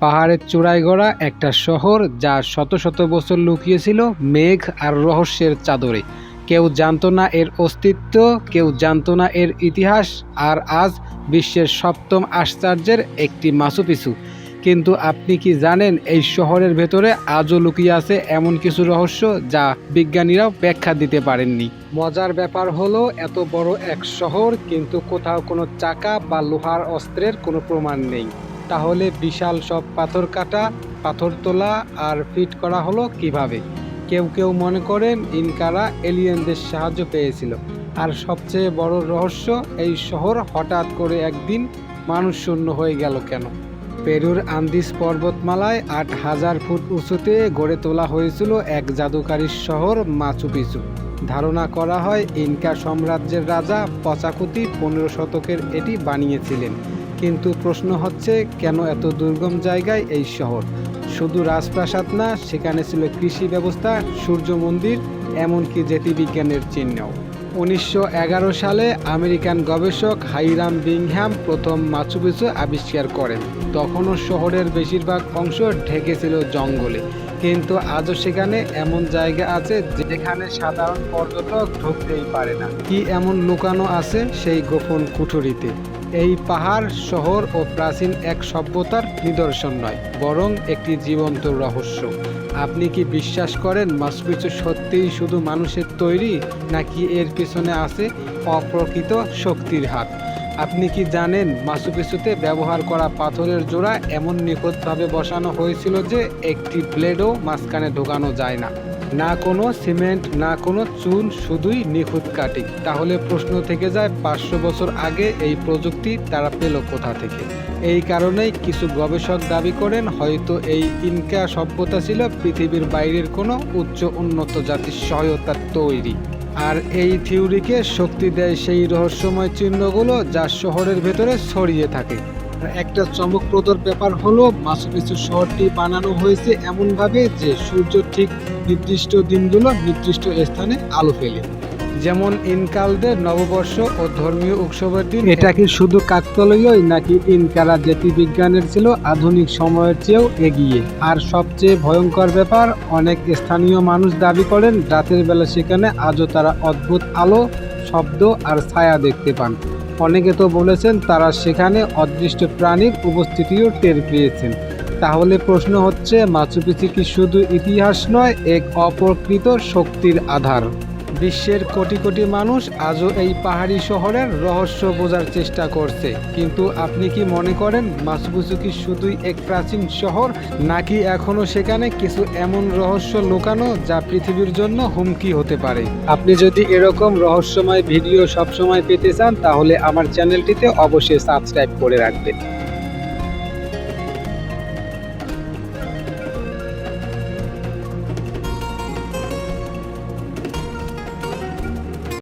পাহাড়ের চূড়ায় গড়া একটা শহর যা শত শত বছর লুকিয়েছিল মেঘ আর রহস্যের চাদরে। কেউ জানতো না এর অস্তিত্ব, কেউ জানতো না এর ইতিহাস, আর আজ বিশ্বের সপ্তম আশ্চর্যের একটি মাসুপিছু কিন্তু আপনি কি জানেন এই শহরের ভেতরে আজও লুকিয়ে আছে এমন কিছু রহস্য যা বিজ্ঞানীরাও ব্যাখ্যা দিতে পারেননি? মজার ব্যাপার হলো, এত বড় এক শহর কিন্তু কোথাও কোনো চাকা বা লোহার অস্ত্রের কোনো প্রমাণ নেই। তাহলে বিশাল সব পাথর কাটা, পাথর তোলা আর ফিট করা হলো কীভাবে? কেউ কেউ মনে করেন ইনকারা এলিয়েনদের সাহায্য পেয়েছিল। আর সবচেয়ে বড় রহস্য, এই শহর হঠাৎ করে একদিন মানুষ শূন্য হয়ে গেল কেন? পেরুর আন্দিস পর্বতমালায় আট হাজার ফুট উঁচুতে গড়ে তোলা হয়েছিল এক জাদুকারী শহর মাচুপিচু ধারণা করা হয়, ইনকা সাম্রাজ্যের রাজা পচাকুতি পনেরো শতকের এটি বানিয়েছিলেন। কিন্তু প্রশ্ন হচ্ছে, কেন এত দুর্গম জায়গায় এই শহর? শুধু রাজপ্রাসাদ না, সেখানে ছিল কৃষি ব্যবস্থা, সূর্য মন্দির, এমনকি জ্যোতির্বিজ্ঞানের চিহ্নও। উনিশশো এগারো সালে আমেরিকান গবেষক হাইরাম বিংহ্যাম প্রথম মাচুপিচু আবিষ্কার করেন। তখনও শহরের বেশিরভাগ অংশ ঢেকেছিল জঙ্গলে। কিন্তু আজও সেখানে এমন জায়গা আছে, যেখানে সাধারণ পর্যটক ঢুকতেই পারে না। কি এমন লুকানো আছে সেই গোপন কুঠুরিতে? এই পাহাড় শহর ও প্রাচীন এক সভ্যতার নিদর্শন নয়, বরং একটি জীবন্ত রহস্য। আপনি কি বিশ্বাস করেন মাসপিচু সত্যিই শুধু মানুষের তৈরি, নাকি এর পিছনে আছে অপ্রকৃত শক্তির হাত? আপনি কি জানেন মাসুপিছুতে ব্যবহার করা পাথরের জোড়া এমন নিখুঁতভাবে বসানো হয়েছিল যে একটি ব্লেডও মাঝখানে ঢোকানো যায় না? না কোনো সিমেন্ট, না কোনো চুন, শুধুই নিখুঁত কাটিং। তাহলে প্রশ্ন থেকে যায়, পাঁচশো বছর আগে এই প্রযুক্তি তারা পেল কোথা থেকে? এই কারণেই কিছু গবেষক দাবি করেন, হয়তো এই ইনকা সভ্যতা ছিল পৃথিবীর বাইরের কোনো উচ্চ উন্নত জাতির সহায়তার তৈরি। আর এই থিওরিকে শক্তি দেয় সেই রহস্যময় চিহ্নগুলো যা শহরের ভেতরে ছড়িয়ে থাকে। একটা চমকপ্রদর ব্যাপার হলো মাসুপিছু শহরটি বানানো হয়েছে এমনভাবে যে সূর্য ঠিক নির্দিষ্ট দিনগুলো নির্দিষ্ট স্থানে আলো ফেলে। যেমন ইনকালদের নববর্ষ ও ধর্মীয় উৎসবের দিন। এটা কি শুধু কাকতলীয়ই নাকি ইনকারা জ্যোতির্বিজ্ঞানের ছিল আধুনিক সময়ের চেয়েও এগিয়ে? আর সবচেয়ে ভয়ঙ্কর ব্যাপার, অনেক স্থানীয় মানুষ দাবি করেন, রাতের বেলা সেখানে আজও তারা অদ্ভুত আলো, শব্দ আর ছায়া দেখতে পান। অনেকে তো বলেছেন তারা সেখানে অদৃষ্ট প্রাণীর উপস্থিতিও টের পেয়েছেন। তাহলে প্রশ্ন হচ্ছে মাছুপিছি কি শুধু ইতিহাস নয়, এক অপ্রকৃত শক্তির আধার? বিশ্বের কোটি কোটি মানুষ আজও এই পাহাড়ি শহরের রহস্য বোঝার চেষ্টা করছে। কিন্তু আপনি কি মনে করেন মাসুপিচু কি শুধুই এক প্রাচীন শহর, নাকি এখনও সেখানে কিছু এমন রহস্য লুকানো যা পৃথিবীর জন্য হুমকি হতে পারে? আপনি যদি এরকম রহস্যময় ভিডিও সবসময় পেতে চান, তাহলে আমার চ্যানেলটিতে অবশ্যই সাবস্ক্রাইব করে রাখবেন।